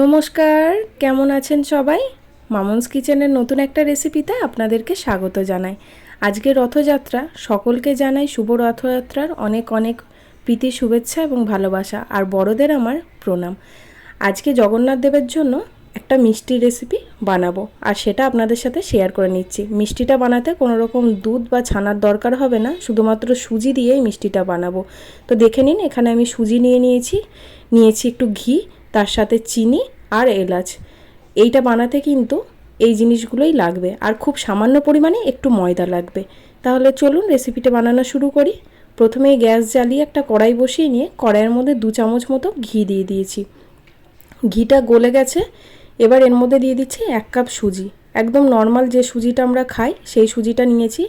নমস্কার, কেমন আছেন সবাই? মামনস কিচেনের নতুন একটা রেসিপিতে আপনাদেরকে স্বাগত জানাই। আজকে রথযাত্রা, সকলকে জানাই শুভ রথযাত্রার অনেক অনেক প্রীতি, শুভেচ্ছা এবং ভালোবাসা। আর বড়দের আমার প্রণাম। আজকে জগন্নাথ দেবের জন্য একটা মিষ্টি রেসিপি বানাবো। আর সেটা আপনাদের সাথে শেয়ার করে নিচ্ছি। মিষ্টিটা বানাতে কোনো রকম দুধ বা ছানার দরকার হবে না। শুধুমাত্র সুজি দিয়েই মিষ্টিটা বানাবো। তো দেখে নিন, এখানে আমি সুজি নিয়ে নিয়েছি। নিয়েছি একটু ঘি তার সাথে চিনি আর এলাচ। এইটা বানাতে কিন্তু এই জিনিসগুলোই লাগবে। আর খুব সামান্য পরিমাণে একটু ময়দা লাগবে। তাহলে চলুন রেসিপিটা বানানো শুরু করি। প্রথমে গ্যাস জ্বালিয়ে একটা কড়াই বসিয়ে নিয়ে কড়াইয়ের মধ্যে দু চামচ মতো ঘি দিয়ে দিয়েছি। ঘিটা গলে গেছে। এবার এর মধ্যে দিয়ে দিচ্ছি এক কাপ সুজি। একদম নর্মাল যে সুজিটা আমরা খাই, সেই সুজিটা নিয়েছি।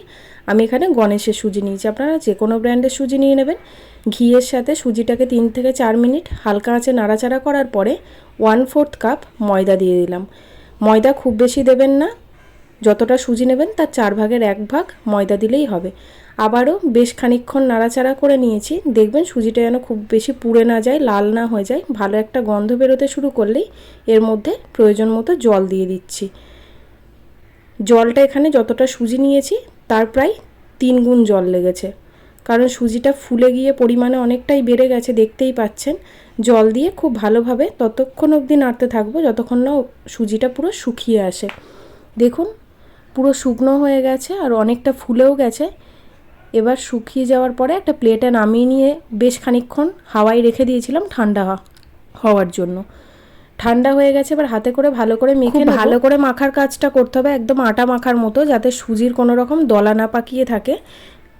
আমি এখানে গণেশের সুজি নিয়েছি। আপনারা যে কোনো ব্র্যান্ডের সুজি নিয়ে নেবেন। ঘিয়ের সাথে সুজিটাকে তিন থেকে চার মিনিট হালকা আঁচে নাড়াচাড়া করার পরে ওয়ান ফোর্থ কাপ ময়দা দিয়ে দিলাম। ময়দা খুব বেশি দেবেন না। যতটা সুজি নেবেন তার চার ভাগের এক ভাগ ময়দা দিলেই হবে। আবারও বেশ খানিক্ষণ নাড়াচাড়া করে নিয়েছি। দেখবেন সুজিটা যেন খুব বেশি পুড়ে না যায়, লাল না হয়ে যায়। ভালো একটা গন্ধ বেরোতে শুরু করলেই এর মধ্যে প্রয়োজন মতো জল দিয়ে দিচ্ছি। জলটা এখানে যতটা সুজি নিয়েছি, তার প্রায় তিন গুণ জল লেগেছে। কারণ সুজিটা ফুলে গিয়ে পরিমাণে অনেকটাই বেড়ে গেছে, দেখতেই পাচ্ছেন। জল দিয়ে খুব ভালোভাবে ততক্ষণ অবধি নাড়তে থাকব, যতক্ষণ না সুজিটা পুরো শুকিয়ে আসে। দেখুন, পুরো শুকনো হয়ে গেছে আর অনেকটা ফুলেও গেছে। এবার শুকিয়ে যাওয়ার পরে একটা প্লেটে নামিয়ে নিয়ে বেশ খানিক্ষণ হাওয়ায় রেখে দিয়েছিলাম ঠান্ডা হওয়ার জন্য। ঠান্ডা হয়ে গেছে এবার হাতে করে ভালো করে মেখে ভালো করে মাখার কাজটা করতে হবে একদম আটা মাখার মতো যাতে সুজির কোনো রকম দলা না পাকিয়ে থাকে।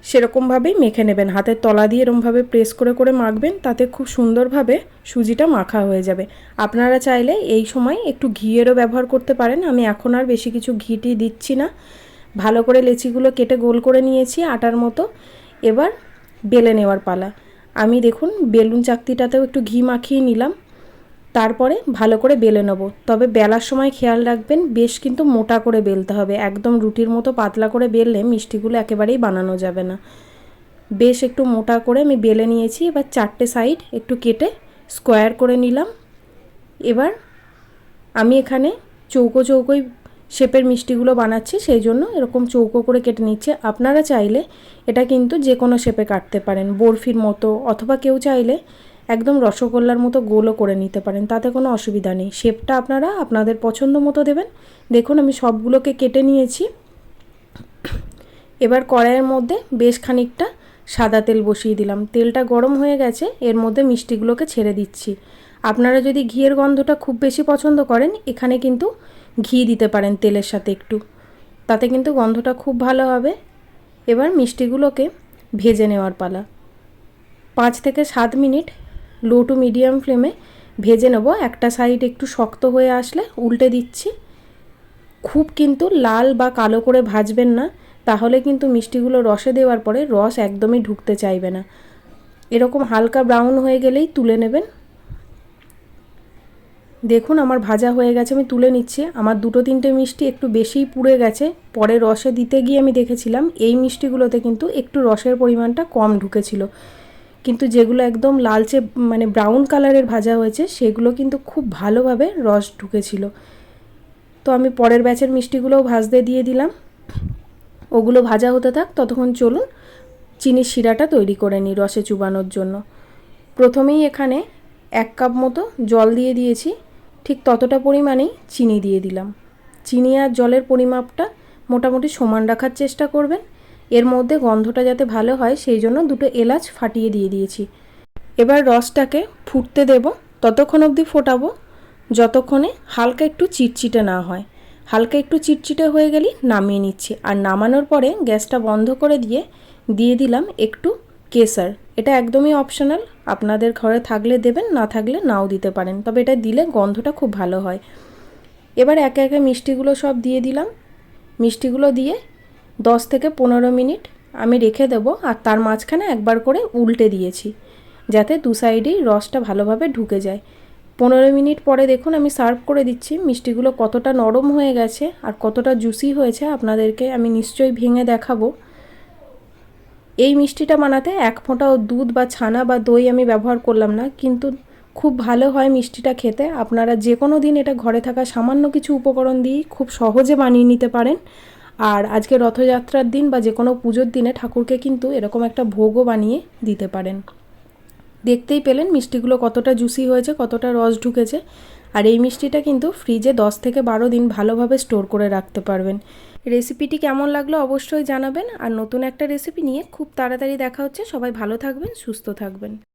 সেরকমভাবেই মেখে নেবেন হাতের তলা দিয়ে এরমভাবে প্রেস করে করে মাখবেন তাতে খুব সুন্দরভাবে সুজিটা মাখা হয়ে যাবে। আপনারা চাইলে এই সময় একটু ঘিয়েরও ব্যবহার করতে পারেন আমি এখন আর বেশি কিছু ঘিটি দিচ্ছি না। ভালো করে লেচিগুলো কেটে গোল করে নিয়েছি আটার মতো এবার বেলে নেওয়ার পালা। আমি দেখুন বেলুন চাকতিটাতেও একটু ঘি মাখিয়ে নিলাম। তারপরে ভালো করে বেলে নেব। তবে বেলার সময় খেয়াল রাখবেন, বেশ কিন্তু মোটা করে বেলতে হবে। একদম রুটির মতো পাতলা করে বেললে মিষ্টিগুলো একেবারেই বানানো যাবে না। বেশ একটু মোটা করে আমি বেলে নিয়েছি, এবার চারটে সাইড একটু কেটে স্কোয়ার করে নিলাম। এবার আমি এখানে চৌকো চৌকোই শেপের মিষ্টিগুলো বানাচ্ছি, সেই জন্য এরকম চৌকো করে কেটে নিচ্ছে। আপনারা চাইলে এটা কিন্তু যে কোনো শেপে কাটতে পারেন, বরফির মতো, অথবা কেউ চাইলে একদম রসগোল্লার মতো গোলও করে নিতে পারেন, তাতে কোনো অসুবিধা নেই। শেপটা আপনারা আপনাদের পছন্দ মতো দেবেন। দেখুন, আমি সবগুলোকে কেটে নিয়েছি। এবার কড়াইয়ের মধ্যে বেশ খানিকটা সাদা তেল বসিয়ে দিলাম। তেলটা গরম হয়ে গেছে, এর মধ্যে মিষ্টিগুলোকে ছেড়ে দিচ্ছি। আপনারা যদি ঘিয়ের গন্ধটা খুব বেশি পছন্দ করেন, এখানে কিন্তু ঘি দিতে পারেন তেলের সাথে একটু। তাতে কিন্তু গন্ধটা খুব ভালো হবে। এবার মিষ্টিগুলোকে ভেজে নেওয়ার পালা। পাঁচ থেকে সাত মিনিট লো টু মিডিয়াম ফ্লেমে ভেজে নেব। একটা সাইড একটু শক্ত হয়ে আসলে উল্টে দিচ্ছি। খুব কিন্তু লাল বা কালো করে ভাজবেন না, তাহলে কিন্তু মিষ্টিগুলো রসে দেওয়ার পরে রস একদমই ঢুকতে চাইবে না। এরকম হালকা ব্রাউন হয়ে গেলেই তুলে নেবেন। দেখুন আমার ভাজা হয়ে গেছে, আমি তুলে নিচ্ছি। আমার দুটো তিনটে মিষ্টি একটু বেশিই পুড়ে গেছে। পরে রসে দিতে গিয়ে আমি দেখেছিলাম, এই মিষ্টিগুলোতে কিন্তু একটু রসের পরিমাণটা কম ঢুকেছিল। কিন্তু যেগুলো একদম লালচে মানে ব্রাউন কালারের ভাজা হয়েছে, সেগুলো কিন্তু খুব ভালোভাবে রস ঢুকেছিল। তো আমি পরের ব্যাচের মিষ্টিগুলোও ভাজতে দিয়ে দিলাম। ওগুলো ভাজা হতে থাক, ততক্ষণ চলুন চিনির শিরাটা তৈরি করে নিই রসে চুবানোর জন্য। প্রথমেই এখানে এক কাপ মতো জল দিয়ে দিয়েছি, ঠিক ততটা পরিমাণেই চিনি দিয়ে দিলাম। চিনি আর জলের পরিমাপটা মোটামুটি সমান রাখার চেষ্টা করবেন। এর মধ্যে গন্ধটা যাতে ভালো হয়, সেই জন্য দুটো এলাচ ফাটিয়ে দিয়ে দিয়েছি। এবার রসটাকে ফুটতে দেব, ততক্ষণ অবধি ফোটাবো, যতক্ষণে হালকা একটু চিটচিটে না হয়। হালকা একটু চিটচিটে হয়ে গেলেই নামিয়ে নিচ্ছি। আর নামানোর পরে গ্যাসটা বন্ধ করে দিয়ে দিয়ে দিলাম একটু কেসার। এটা একদমই অপশনাল আপনাদের ঘরে থাকলে দেবেন, না থাকলে নাও দিতে পারেন। তবে এটা দিলে গন্ধটা খুব ভালো হয়। এবার একে একে মিষ্টিগুলো সব দিয়ে দিলাম। মিষ্টিগুলো দিয়ে দশ থেকে পনেরো মিনিট আমি রেখে দেবো আর তার মাঝখানে একবার করে উল্টে দিয়েছি, যাতে দু সাইডেই রসটা ভালোভাবে ঢুকে যায়। পনেরো মিনিট পরে দেখুন আমি সার্ভ করে দিচ্ছি, মিষ্টিগুলো কতটা নরম হয়ে গেছে আর কতটা জুসি হয়েছে আপনাদেরকে আমি নিশ্চয়ই ভেঙে দেখাবো। এই মিষ্টিটা বানাতে এক ফোঁটাও দুধ বা ছানা বা দই আমি ব্যবহার করলাম না, কিন্তু খুব ভালো হয় মিষ্টিটা খেতে। আপনারা যে কোনো দিন এটা ঘরে থাকা সামান্য কিছু উপকরণ দিয়েই খুব সহজে বানিয়ে নিতে পারেন। আর আজকে রথযাত্রার দিন বা যে কোনো পুজোর দিনে ঠাকুরকে কিন্তু এরকম একটা ভোগও বানিয়ে দিতে পারেন। দেখতেই পেলেন মিষ্টিগুলো কতটা জুসি হয়েছে, কতটা রস ঢুকেছে। আর এই মিষ্টিটা কিন্তু ফ্রিজে দশ থেকে বারো দিন ভালোভাবে স্টোর করে রাখতে পারবেন। রেসিপিটি কেমন লাগল অবশ্যই জানাবেন। আর নতুন একটা রেসিপি নিয়ে খুব তাড়াতাড়ি দেখা হচ্ছে। সবাই ভালো থাকবেন, সুস্থ থাকবেন।